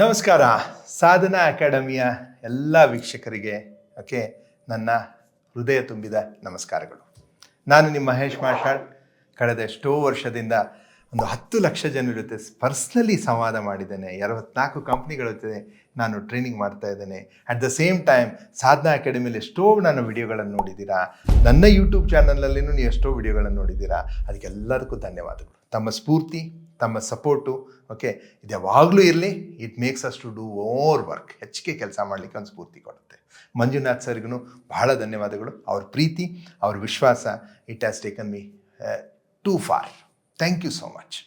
ನಮಸ್ಕಾರ. ಸಾಧನಾ ಅಕಾಡೆಮಿಯ ಎಲ್ಲ ವೀಕ್ಷಕರಿಗೆ, ಓಕೆ, ನನ್ನ ಹೃದಯ ತುಂಬಿದ ನಮಸ್ಕಾರಗಳು. ನಾನು ನಿಮ್ಮ ಮಹೇಶ್ ಮಾಷಾಳ್ ಕಳೆದ ಎಷ್ಟೋ ವರ್ಷದಿಂದ ಒಂದು ಹತ್ತು ಲಕ್ಷ ಜನರ ಜೊತೆ ಪರ್ಸ್ನಲಿ ಸಂವಾದ ಮಾಡಿದ್ದೇನೆ. ಅರವತ್ನಾಲ್ಕು ಕಂಪ್ನಿಗಳ ಜೊತೆ ನಾನು ಟ್ರೈನಿಂಗ್ ಮಾಡ್ತಾ ಇದ್ದೇನೆ. At the same time Sadhana ಅಕಾಡೆಮಿಯಲ್ಲಿ ಎಷ್ಟೋ ನಾನು ವಿಡಿಯೋಗಳನ್ನು ನೋಡಿದ್ದೀರಾ? ನನ್ನ ಯೂಟ್ಯೂಬ್ ಚಾನಲಲ್ಲಿನೂ ನೀವು ಎಷ್ಟೋ ವಿಡಿಯೋಗಳನ್ನು ನೋಡಿದ್ದೀರಾ? ಅದಕ್ಕೆಲ್ಲದಕ್ಕೂ ಧನ್ಯವಾದಗಳು. ತಮ್ಮ ಸ್ಫೂರ್ತಿ ತಮ್ಮ ಸಪೋರ್ಟು ಓಕೆ ಇದು ಯಾವಾಗಲೂ ಇರಲಿ it makes us to do over work ಹೆಚ್ಚಿಗೆ ಕೆಲಸ ಮಾಡಲಿಕ್ಕೆ ಒಂದು ಸ್ಫೂರ್ತಿ ಕೊಡುತ್ತೆ. ಮಂಜುನಾಥ್ ಸರ್ಗೂ ಬಹಳ ಧನ್ಯವಾದಗಳು. ಅವ್ರ ಪ್ರೀತಿ, ಅವ್ರ ವಿಶ್ವಾಸ it has taken me too far thank you so much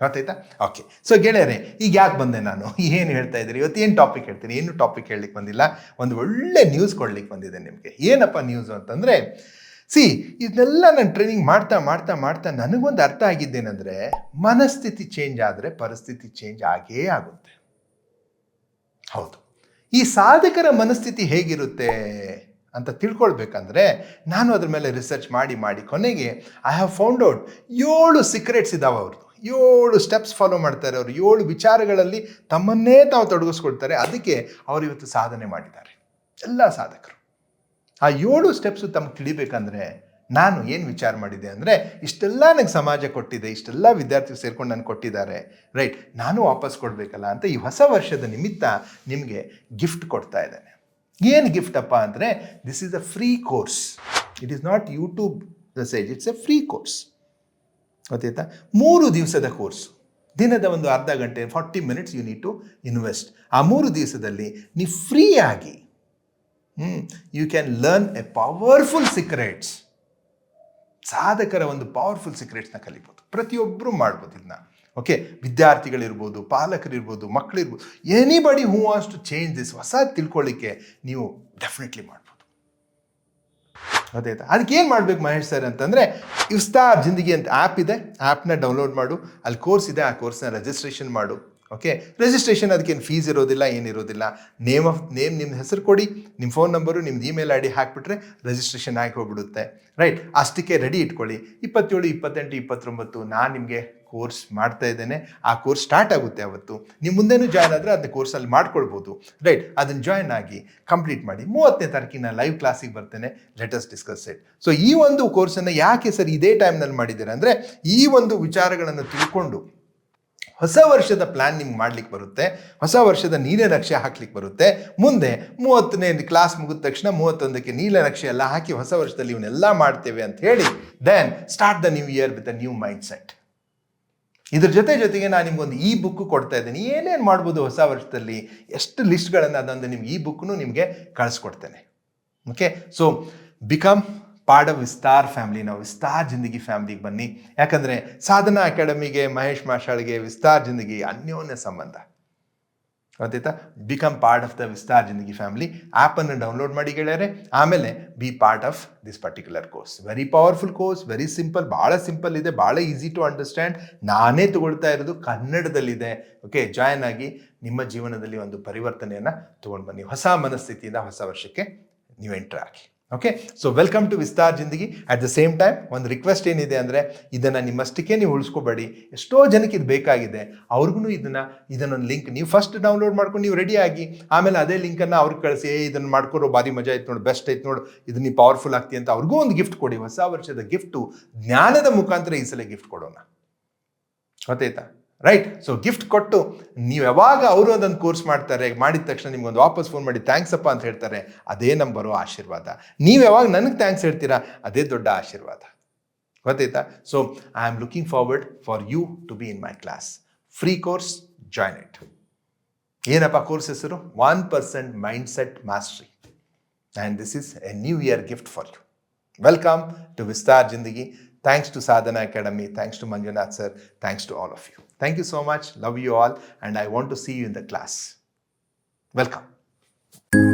ಗೊತ್ತಾಯ್ತಾ ಓಕೆ ಸೊ ಗೆಳೆಯರೆ, ಈಗ ಯಾಕೆ ಬಂದೆ ನಾನು? ಏನು ಹೇಳ್ತಾ ಇದ್ದೀರಿ? ಇವತ್ತು ಏನು ಟಾಪಿಕ್ ಹೇಳ್ತೀನಿ? ಏನು ಟಾಪಿಕ್ ಹೇಳಲಿಕ್ಕೆ ಬಂದಿಲ್ಲ? ಒಂದು ಒಳ್ಳೆ ನ್ಯೂಸ್ ಕೊಡ್ಲಿಕ್ಕೆ ಬಂದಿದೆ ನಿಮಗೆ. ಏನಪ್ಪ ನ್ಯೂಸ್ ಅಂತಂದರೆ ಸಿ ಇದನ್ನೆಲ್ಲ ನಾನು ಟ್ರೈನಿಂಗ್ ಮಾಡ್ತಾ ಮಾಡ್ತಾ ಮಾಡ್ತಾ ನನಗೊಂದು ಅರ್ಥ ಆಗಿದ್ದೇನೆಂದರೆ ಮನಸ್ಥಿತಿ ಚೇಂಜ್ ಆದರೆ ಪರಿಸ್ಥಿತಿ ಚೇಂಜ್ ಆಗೇ ಆಗುತ್ತೆ. ಹೌದು. ಈ ಸಾಧಕರ ಮನಸ್ಥಿತಿ ಹೇಗಿರುತ್ತೆ ಅಂತ ತಿಳ್ಕೊಳ್ಬೇಕಂದ್ರೆ ನಾನು ಅದ್ರ ಮೇಲೆ ರಿಸರ್ಚ್ ಮಾಡಿ ಮಾಡಿ ಕೊನೆಗೆ ಐ ಹ್ಯಾವ್ ಫೌಂಡ್ ಔಟ್ ಏಳು ಸೀಕ್ರೆಟ್ಸ್ ಇದ್ದಾವೆ ಅವ್ರದ್ದು ಏಳು ಸ್ಟೆಪ್ಸ್ ಫಾಲೋ ಮಾಡ್ತಾರೆ ಅವರು. ಏಳು ವಿಚಾರಗಳಲ್ಲಿ ತಮ್ಮನ್ನೇ ತಾವು ತೊಡಗಿಸ್ಕೊಳ್ತಾರೆ. ಅದಕ್ಕೆ ಅವರು ಇವತ್ತು ಸಾಧನೆ ಮಾಡಿದ್ದಾರೆ. ಎಲ್ಲ ಸಾಧಕರು. ಆ ಏಳು ಸ್ಟೆಪ್ಸು ತಮಗೆ ತಿಳಿಬೇಕಂದ್ರೆ ನಾನು ಏನು ವಿಚಾರ ಮಾಡಿದೆ ಅಂದರೆ ಇಷ್ಟೆಲ್ಲ ನನಗೆ ಸಮಾಜ ಕೊಟ್ಟಿದೆ, ಇಷ್ಟೆಲ್ಲ ವಿದ್ಯಾರ್ಥಿಗಳು ಸೇರ್ಕೊಂಡು ನನಗೆ ಕೊಟ್ಟಿದ್ದಾರೆ ರೈಟ್ ನಾನು ವಾಪಸ್ ಕೊಡಬೇಕಲ್ಲ ಅಂತ ಈ ಹೊಸ ವರ್ಷದ ನಿಮಿತ್ತ ನಿಮಗೆ ಗಿಫ್ಟ್ ಕೊಡ್ತಾ ಇದ್ದೇನೆ. ಏನು ಗಿಫ್ಟ್ ಅಪ್ಪ ಅಂದರೆ this is a free course it is not YouTube message it's a free course ಗೊತ್ತಾಯ್ತಾ? ಮೂರು ದಿವಸದ ಕೋರ್ಸ್ ದಿನದ ಒಂದು ಅರ್ಧ ಗಂಟೆ forty minutes you need to invest ಆ ಮೂರು ದಿವಸದಲ್ಲಿ ನೀವು ಫ್ರೀ ಆಗಿ you can learn a powerful secrets ಸಾಧಕರ ಒಂದು ಪವರ್ಫುಲ್ ಸೀಕ್ರೆಟ್ಸ್ನ ಕಲಿಬೋದು. ಪ್ರತಿಯೊಬ್ಬರು ಮಾಡ್ಬೋದು ಇದನ್ನ ಓಕೆ ವಿದ್ಯಾರ್ಥಿಗಳಿರ್ಬೋದು, ಪಾಲಕರಿರ್ಬೋದು ಮಕ್ಕಳಿರ್ಬೋದು anybody who was to change this ಹೊಸ ತಿಳ್ಕೊಳ್ಳಿಕ್ಕೆ ನೀವು ಡೆಫಿನೆಟ್ಲಿ ಮಾಡ್ಬೋದು. ಗೊತ್ತಾಯ್ತಾ ಅದಕ್ಕೆ ಏನು ಮಾಡ್ಬೇಕು ಮಹೇಶ್ ಸರ್ ಅಂತಂದರೆ ಇಫ್ತಾರ್ ಜಿಂದಗಿ ಅಂತ ಆ್ಯಪ್ ಇದೆ. ಆ್ಯಪ್ನ ಡೌನ್ಲೋಡ್ ಮಾಡು. ಅಲ್ಲಿ ಕೋರ್ಸ್ ಇದೆ, ಆ ಕೋರ್ಸ್ನ ರಿಜಿಸ್ಟ್ರೇಷನ್ ಮಾಡು. ಓಕೆ ರಿಜಿಸ್ಟ್ರೇಷನ್ ಅದಕ್ಕೇನು ಫೀಸ್ ಇರೋದಿಲ್ಲ ಏನಿರೋದಿಲ್ಲ ನೇಮ್ ಆಫ್ ನೇಮ್ ನಿಮ್ಮ ಹೆಸರು ಕೊಡಿ ನಿಮ್ಮ ಫೋನ್ ನಂಬರು ನಿಮ್ದು ಇಮೇಲ್ ಐ ಡಿ ಹಾಕಿಬಿಟ್ರೆ ರಿಜಿಸ್ಟ್ರೇಷನ್ ಆಗಿ ಹೋಗ್ಬಿಡುತ್ತೆ. ರೈಟ್ ಅಷ್ಟಕ್ಕೆ ರೆಡಿ ಇಟ್ಕೊಳ್ಳಿ. ಇಪ್ಪತ್ತೇಳು, ಇಪ್ಪತ್ತೆಂಟು, ಇಪ್ಪತ್ತೊಂಬತ್ತು ನಾನು ನಿಮಗೆ ಕೋರ್ಸ್ ಮಾಡ್ತಾ ಇದ್ದೇನೆ. ಆ ಕೋರ್ಸ್ ಸ್ಟಾರ್ಟ್ ಆಗುತ್ತೆ ಅವತ್ತು. ನೀವು ಮುಂದೆನೂ ಜಾಯ್ನ್ ಆದರೆ ಅದನ್ನ ಕೋರ್ಸಲ್ಲಿ ಮಾಡ್ಕೊಳ್ಬೋದು. ರೈಟ್ ಅದನ್ನು ಜಾಯ್ನ್ ಆಗಿ ಕಂಪ್ಲೀಟ್ ಮಾಡಿ ಮೂವತ್ತನೇ ತಾರೀಕಿನ ಲೈವ್ ಕ್ಲಾಸಿಗೆ ಬರ್ತೇನೆ. ಲೆಟಸ್ ಡಿಸ್ಕಸ್ ಇಟ್ ಸೊ ಈ ಒಂದು ಕೋರ್ಸನ್ನು ಯಾಕೆ ಸರ್ ಇದೇ ಟೈಮ್ನಲ್ಲಿ ಮಾಡಿದ್ದೀರಾ ಅಂದರೆ ಈ ಒಂದು ವಿಚಾರಗಳನ್ನು ತಿಳ್ಕೊಂಡು ಹೊಸ ವರ್ಷದ ಪ್ಲ್ಯಾನ್ ನಿಮ್ಗೆ ಮಾಡ್ಲಿಕ್ಕೆ ಬರುತ್ತೆ. ಹೊಸ ವರ್ಷದ ನೀಲ ನಕ್ಷೆ ಹಾಕ್ಲಿಕ್ಕೆ ಬರುತ್ತೆ. ಮುಂದೆ ಮೂವತ್ತನೇ ಕ್ಲಾಸ್ ಮುಗಿದ ತಕ್ಷಣ ಮೂವತ್ತೊಂದಕ್ಕೆ ನೀಲ ನಕ್ಷೆ ಎಲ್ಲ ಹಾಕಿ ಹೊಸ ವರ್ಷದಲ್ಲಿ ಇವನ್ನೆಲ್ಲ ಮಾಡ್ತೇವೆ ಅಂತ ಹೇಳಿ then start the new year with a new mindset ಇದ್ರ ಜೊತೆ ಜೊತೆಗೆ ನಾನು ನಿಮ್ಗೊಂದು ಈ ಬುಕ್ ಕೊಡ್ತಾ ಇದ್ದೀನಿ. ಏನೇನು ಮಾಡ್ಬೋದು ಹೊಸ ವರ್ಷದಲ್ಲಿ? ಎಷ್ಟು ಲಿಸ್ಟ್ಗಳನ್ನು ಅದೊಂದು ನಿಮ್ಗೆ ಈ ಬುಕ್ನು ನಿಮಗೆ ಕಳಿಸ್ಕೊಡ್ತೇನೆ. Okay so become of Vistar family, ನಾವು ವಿಸ್ತಾರ್ ಜಿಂದಗಿ ಫ್ಯಾಮಿಲಿಗೆ ಬನ್ನಿ. ಯಾಕಂದರೆ ಸಾಧನಾ ಅಕಾಡೆಮಿಗೆ, ಮಹೇಶ್ ಮಾಷಾಳ್ಗೆ ವಿಸ್ತಾರ್ ಜಿಂದಗಿ ಅನ್ಯೋನ್ಯ ಸಂಬಂಧ. ಗೊತ್ತಾಯ್ತಾ? Become part of the Vistar Zindagi family. ಆ್ಯಪನ್ನು ಡೌನ್ಲೋಡ್ ಮಾಡಿ ಗೆಳೆಯರೆ. ಆಮೇಲೆ be part of this particular course very powerful course very simple ಭಾಳ ಸಿಂಪಲ್ ಇದೆ, ಭಾಳ ಈಸಿ ಟು ಅಂಡರ್ಸ್ಟ್ಯಾಂಡ್ ನಾನೇ ತಗೊಳ್ತಾ ಇರೋದು ಕನ್ನಡದಲ್ಲಿದೆ. ಓಕೆ ಜಾಯ್ನ್ ಆಗಿ ನಿಮ್ಮ ಜೀವನದಲ್ಲಿ ಒಂದು ಪರಿವರ್ತನೆಯನ್ನು ತೊಗೊಂಡು ಬನ್ನಿ. ಹೊಸ ಮನಸ್ಥಿತಿಯಿಂದ ಹೊಸ ವರ್ಷಕ್ಕೆ ನೀವು ಎಂಟ್ರ್ ಆಗಿ. Okay so welcome to Vistar Zindagi at the same time ಒಂದು ರಿಕ್ವೆಸ್ಟ್ ಏನಿದೆ ಅಂದರೆ, ಇದನ್ನು ನಿಮ್ಮಷ್ಟಕ್ಕೆ ನೀವು ಉಳಿಸ್ಕೋಬೇಡಿ. ಎಷ್ಟೋ ಜನಕ್ಕೆ ಇದು ಬೇಕಾಗಿದೆ. ಅವ್ರಿಗೂ ಇದನ್ನು, ಇದನ್ನೊಂದು ಲಿಂಕ್ ನೀವು ಫಸ್ಟ್ ಡೌನ್ಲೋಡ್ ಮಾಡ್ಕೊಂಡು ನೀವು ರೆಡಿ ಆಗಿ, ಆಮೇಲೆ ಅದೇ ಲಿಂಕನ್ನು ಅವ್ರಿಗೆ ಕಳಿಸಿ ಇದನ್ನು ಮಾಡ್ಕೊಡೋ ಭಾರಿ ಮಜಾ ಆಯ್ತು ನೋಡಿ ಬೆಸ್ಟ್ ಐತೆ ನೋಡು, ಇದು ನೀವು ಪವರ್ಫುಲ್ ಆಗ್ತಿ ಅಂತ ಅವ್ರಿಗೂ ಒಂದು ಗಿಫ್ಟ್ ಕೊಡಿ. ಹೊಸ ವರ್ಷದ ಗಿಫ್ಟು ಜ್ಞಾನದ ಮುಖಾಂತರ ಈ ಸಲ ಗಿಫ್ಟ್ ಕೊಡೋಣ. ಗೊತ್ತಾಯ್ತಾ? ರೈಟ್ ಸೊ ಗಿಫ್ಟ್ ಕೊಟ್ಟು ನೀವು ಯಾವಾಗ ಅವರು ಅದೊಂದು ಕೋರ್ಸ್ ಮಾಡ್ತಾರೆ, ಮಾಡಿದ ತಕ್ಷಣ ನಿಮ್ಗೊಂದು ವಾಪಸ್ ಫೋನ್ ಮಾಡಿ ಥ್ಯಾಂಕ್ಸ್ ಅಪ್ಪ ಅಂತ ಹೇಳ್ತಾರೆ, ಅದೇ ನಮ್ಮ ಬರೋ ಆಶೀರ್ವಾದ. ನೀವು ಯಾವಾಗ ನನಗೆ ಥ್ಯಾಂಕ್ಸ್ ಹೇಳ್ತೀರಾ, ಅದೇ ದೊಡ್ಡ ಆಶೀರ್ವಾದ. ಗೊತ್ತಾಯ್ತಾ? So I am looking forward for you to be in my class free course join it ಏನಪ್ಪ ಕೋರ್ಸ್ ಹೆಸರು? One percent mindset mastery and this is a new year gift for you welcome to Vistar Zindagi Thanks to Sadhana Academy. Thanks to Manjunath sir. Thanks to all of you. Thank you so much. Love you all. And I want to see you in the class. Welcome.